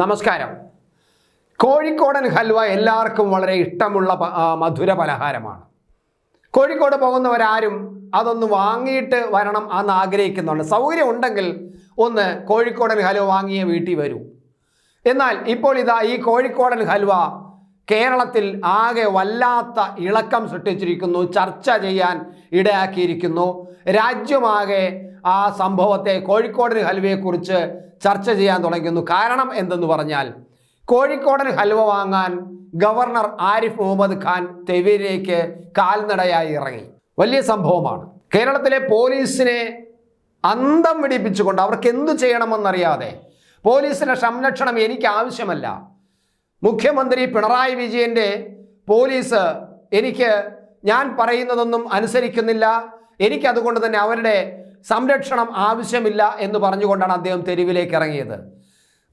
നമസ്കാരം. കോഴിക്കോടൻ ഹൽവ എല്ലാവർക്കും വളരെ ഇഷ്ടമുള്ള മധുര പലഹാരമാണ്. കോഴിക്കോട് പോകുന്നവരാരും അതൊന്ന് വാങ്ങിയിട്ട് വരണം എന്ന് ആഗ്രഹിക്കുന്നുണ്ട്. സൗകര്യം ഉണ്ടെങ്കിൽ ഒന്ന് കോഴിക്കോടൻ ഹൽവ വാങ്ങിയ വീട്ടിൽ വരൂ. എന്നാൽ ഇപ്പോൾ ഇതാ ഈ കോഴിക്കോടൻ ഹൽവ കേരളത്തിൽ ആകെ വല്ലാത്ത ഇളക്കം സൃഷ്ടിച്ചിരിക്കുന്നു ചർച്ച ചെയ്യാൻ ഇടയാക്കിയിരിക്കുന്നു. രാജ്യമാകെ ആ സംഭവത്തെ കോഴിക്കോടൻ ഹൽവയെക്കുറിച്ച് ചർച്ച ചെയ്യാൻ തുടങ്ങുന്നു. കാരണം എന്തെന്ന് പറഞ്ഞാൽ കോഴിക്കോടൻ ഹൽവ വാങ്ങാൻ ഗവർണർ ആരിഫ് മുഹമ്മദ് ഖാൻ തെവിലേക്ക് കാൽനടയായി ഇറങ്ങി. വലിയ സംഭവമാണ്. കേരളത്തിലെ പോലീസിനെ അന്തം പിടിപ്പിച്ചുകൊണ്ട് അവർക്ക് എന്തു ചെയ്യണമെന്നറിയാതെ പോലീസിന്റെ സംരക്ഷണം എനിക്ക് ആവശ്യമല്ല മുഖ്യമന്ത്രി പിണറായി വിജയന്റെ പോലീസ് എനിക്ക് ഞാൻ പറയുന്നതൊന്നും അനുസരിക്കുന്നില്ല. എനിക്കതുകൊണ്ട് തന്നെ അവരുടെ സംരക്ഷണം ആവശ്യമില്ല എന്ന് പറഞ്ഞുകൊണ്ടാണ് അദ്ദേഹം തെരുവിലേക്ക് ഇറങ്ങിയത്.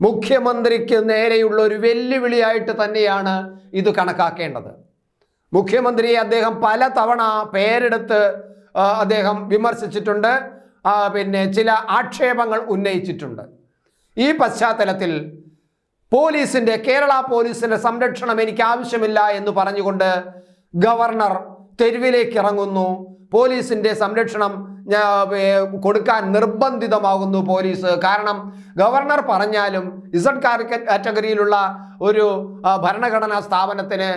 മുഖ്യമന്ത്രിക്ക് നേരെയുള്ള ഒരു വെല്ലുവിളിയായിട്ട് തന്നെയാണ് ഇത് കണക്കാക്കേണ്ടത്. മുഖ്യമന്ത്രിയെ അദ്ദേഹം പല തവണ പേരെടുത്ത് അദ്ദേഹം വിമർശിച്ചിട്ടുണ്ട്. പിന്നെ ചില ആക്ഷേപങ്ങൾ ഉന്നയിച്ചിട്ടുണ്ട്. ഈ പശ്ചാത്തലത്തിൽ പോലീസിന്റെ കേരള പോലീസിന്റെ സംരക്ഷണം എനിക്ക് ആവശ്യമില്ല എന്ന് പറഞ്ഞുകൊണ്ട് ഗവർണർ തെരുവിലേക്ക് ഇറങ്ങുന്നു. പോലീസിന്റെ സംരക്ഷണം കൊടുക്കാൻ നിർബന്ധിതമാകുന്നു പോലീസ്. കാരണം ഗവർണർ പറഞ്ഞാലും ഇസഡ് കാറ്റഗറിയിലുള്ള ഒരു ഭരണഘടനാ സ്ഥാപനത്തിന്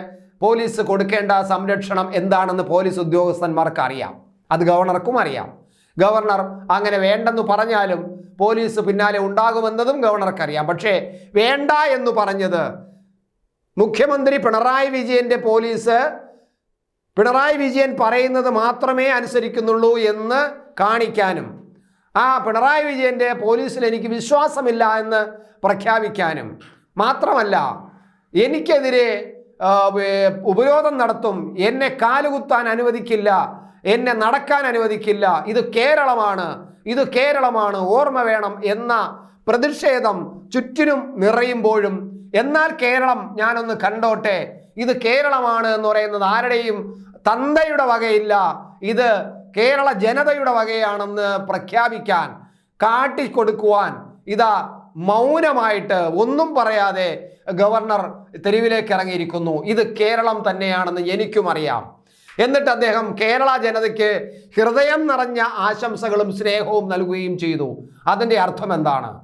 പോലീസ് കൊടുക്കേണ്ട സംരക്ഷണം എന്താണെന്ന് പോലീസ് ഉദ്യോഗസ്ഥന്മാർക്ക് അറിയാം അത് ഗവർണർക്കും അറിയാം. ഗവർണർ അങ്ങനെ വേണ്ടെന്ന് പറഞ്ഞാലും പോലീസ് പിന്നാലെ ഉണ്ടാകുമെന്നതും ഗവർണർക്കറിയാം. പക്ഷേ വേണ്ട എന്ന് പറഞ്ഞത് മുഖ്യമന്ത്രി പിണറായി വിജയന്റെ പോലീസ് പിണറായി വിജയൻ പറയുന്നത് മാത്രമേ അനുസരിക്കുന്നുള്ളൂ എന്ന് കാണിക്കാനും ആ പിണറായി വിജയന്റെ പോലീസിൽ എനിക്ക് വിശ്വാസമില്ല എന്ന് പ്രഖ്യാപിക്കാനും മാത്രമല്ല എനിക്കെതിരെ ഉപരോധം നടത്തും. എന്നെ കാലുകുത്താൻ അനുവദിക്കില്ല. എന്നെ നടക്കാൻ അനുവദിക്കില്ല. ഇത് കേരളമാണ്. ഇത് കേരളമാണ്. ഓർമ്മ വേണം എന്ന പ്രതിഷേധം ചുറ്റിനും നിറയുമ്പോഴും. എന്നാൽ കേരളം ഞാനൊന്ന് കണ്ടോട്ടെ. ഇത് കേരളമാണ് എന്ന് പറയുന്നത് ആരുടെയും തന്തയുടെ വകയില്ല. ഇത് കേരള ജനതയുടെ വകയാണെന്ന് പ്രഖ്യാപിക്കാൻ കാട്ടിക്കൊടുക്കുവാൻ. ഇതാ മൗനമായിട്ട് ഒന്നും പറയാതെ ഗവർണർ തെരുവിലേക്ക് ഇറങ്ങിയിരിക്കുന്നു. ഇത് കേരളം തന്നെയാണെന്ന് എനിക്കും അറിയാം. എന്നിട്ട് അദ്ദേഹം കേരള ജനതയ്ക്ക് ഹൃദയം നിറഞ്ഞ ആശംസകളും സ്നേഹവും നൽകുകയും ചെയ്തു. അതിന്റെ അർത്ഥം എന്താണ്?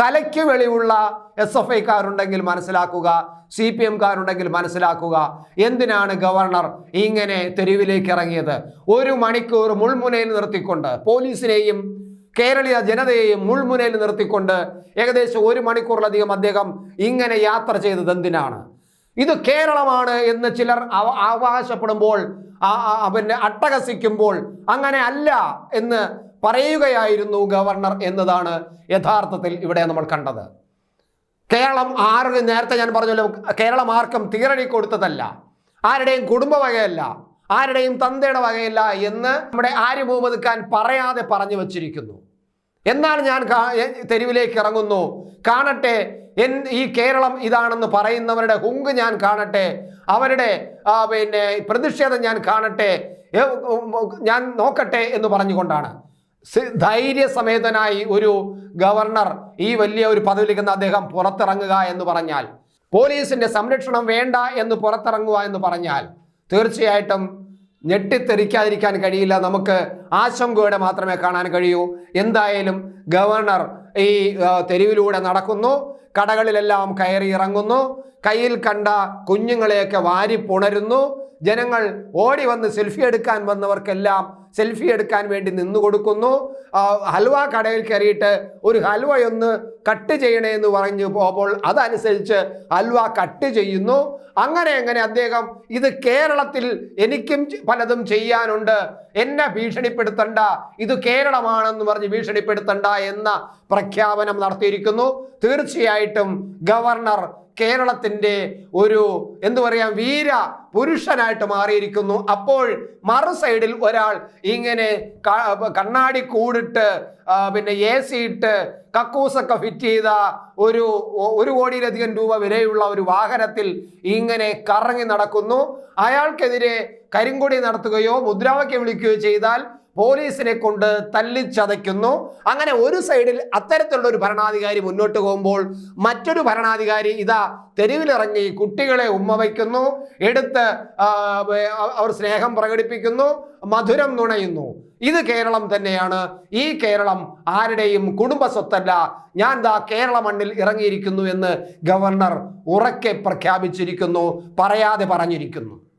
തലയ്ക്ക് വെളിവുള്ള എസ് എഫ് ഐക്കാരുണ്ടെങ്കിൽ മനസ്സിലാക്കുക സി പി എംകാരുണ്ടെങ്കിൽ മനസ്സിലാക്കുക എന്തിനാണ് ഗവർണർ ഇങ്ങനെ തെരുവിലേക്ക് ഇറങ്ങിയത്? ഒരു മണിക്കൂർ മുൾമുനയിൽ നിർത്തിക്കൊണ്ട് പോലീസിനെയും കേരളീയ ജനതയെയും മുൾമുനയിൽ നിർത്തിക്കൊണ്ട് ഏകദേശം ഒരു മണിക്കൂറിലധികം അദ്ദേഹം ഇങ്ങനെ യാത്ര ചെയ്തത് എന്തിനാണ്? ഇത് കേരളമാണ് എന്ന് ചിലർ അവ- അവകാശപ്പെടുമ്പോൾ പിന്നെ അട്ടഹസിക്കുമ്പോൾ അങ്ങനെ അല്ല എന്ന് പറയുകയായിരുന്നു ഗവർണർ എന്നതാണ് യഥാർത്ഥത്തിൽ ഇവിടെ നമ്മൾ കണ്ടത്. കേരളം ആർക്ക് നേരത്തെ ഞാൻ പറഞ്ഞല്ലോ കേരളം ആർക്കും തീരണി കൊടുത്തതല്ല. ആരുടെയും കുടുംബ വകയല്ല. ആരുടെയും തന്തയുടെ വകയില്ല എന്ന് നമ്മുടെ ആര്യ മുഹമ്മദ് പറയാതെ പറഞ്ഞു വച്ചിരിക്കുന്നു. എന്നാൽ ഞാൻ തെരുവിലേക്ക് ഇറങ്ങുന്നു. കാണട്ടെ എൻ ഈ കേരളം ഇതാണെന്ന് പറയുന്നവരുടെ ഹുങ്ക് ഞാൻ കാണട്ടെ. അവരുടെ പിന്നെ പ്രതിഷേധം ഞാൻ കാണട്ടെ. ഞാൻ നോക്കട്ടെ എന്ന് പറഞ്ഞുകൊണ്ടാണ്. ധൈര്യസമേതനായി ഒരു ഗവർണർ ഈ വലിയ ഒരു പദവിയിലിരിക്കുന്ന അദ്ദേഹം പുറത്തിറങ്ങുക എന്ന് പറഞ്ഞാൽ പോലീസിന്റെ സംരക്ഷണം വേണ്ട എന്ന് പുറത്തിറങ്ങുക എന്ന് പറഞ്ഞാൽ തീർച്ചയായിട്ടും ഞെട്ടിത്തെറിക്കാതിരിക്കാൻ കഴിയില്ല. നമുക്ക് ആശങ്കയോടെ മാത്രമേ കാണാൻ കഴിയൂ. എന്തായാലും ഗവർണർ ഈ തെരുവിലൂടെ നടക്കുന്നു. കടകളിലെല്ലാം കയറി ഇറങ്ങുന്നു. കയ്യിൽ കണ്ട കുഞ്ഞുങ്ങളെയൊക്കെ വാരി പുണരുന്നു ജനങ്ങൾ ഓടി വന്ന് സെൽഫി എടുക്കാൻ വന്നവർക്കെല്ലാം സെൽഫി എടുക്കാൻ വേണ്ടി നിന്ന് കൊടുക്കുന്നു. ഹൽവ കടയിൽ കയറിയിട്ട് ഒരു ഹൽവയൊന്ന് കട്ട് ചെയ്യണേ എന്ന് പറഞ്ഞു പോകുമ്പോൾ അതനുസരിച്ച് ഹൽവ കട്ട് ചെയ്യുന്നു. അങ്ങനെ അങ്ങനെ അദ്ദേഹം ഇത് കേരളത്തിൽ എനിക്കും പലതും ചെയ്യാനുണ്ട്. എന്നെ ഭീഷണിപ്പെടുത്തണ്ട ഇത് കേരളമാണെന്ന് പറഞ്ഞ് ഭീഷണിപ്പെടുത്തണ്ട എന്ന പ്രഖ്യാപനം നടത്തിയിരിക്കുന്നു. തീർച്ചയായിട്ടും ഗവർണർ കേരളത്തിന്റെ ഒരു എന്തു പറയാം വീര പുരുഷനായിട്ട് മാറിയിരിക്കുന്നു. അപ്പോൾ മറു സൈഡിൽ ഒരാൾ ഇങ്ങനെ കണ്ണാടി കൂടിട്ട് പിന്നെ എ സി ഇട്ട് കക്കൂസൊക്കെ ഫിറ്റ് ചെയ്ത ഒരു ഒരു കോടിയിലധികം രൂപ വിലയുള്ള ഒരു വാഹനത്തിൽ ഇങ്ങനെ കറങ്ങി നടക്കുന്നു. അയാൾക്കെതിരെ കരിങ്കൊടി നടത്തുകയോ മുദ്രാവാക്യം വിളിക്കുകയോ ചെയ്താൽ പോലീസിനെ കൊണ്ട് തല്ലിച്ചതയ്ക്കുന്നു. അങ്ങനെ ഒരു സൈഡിൽ അത്തരത്തിലുള്ള ഒരു ഭരണാധികാരി മുന്നോട്ട് പോകുമ്പോൾ മറ്റൊരു ഭരണാധികാരി ഇതാ തെരുവിലിറങ്ങി കുട്ടികളെ ഉമ്മ വയ്ക്കുന്നു. എടുത്ത് അവർ സ്നേഹം പ്രകടിപ്പിക്കുന്നു. മധുരം നുണയുന്നു. ഇത് കേരളം തന്നെയാണ്. ഈ കേരളം ആരുടെയും കുടുംബ സ്വത്തല്ല ഞാൻ ദാ കേരള മണ്ണിൽ ഇറങ്ങിയിരിക്കുന്നു എന്ന് ഗവർണർ ഉറക്കെ പ്രഖ്യാപിച്ചിരിക്കുന്നു പറയാതെ പറഞ്ഞിരിക്കുന്നു.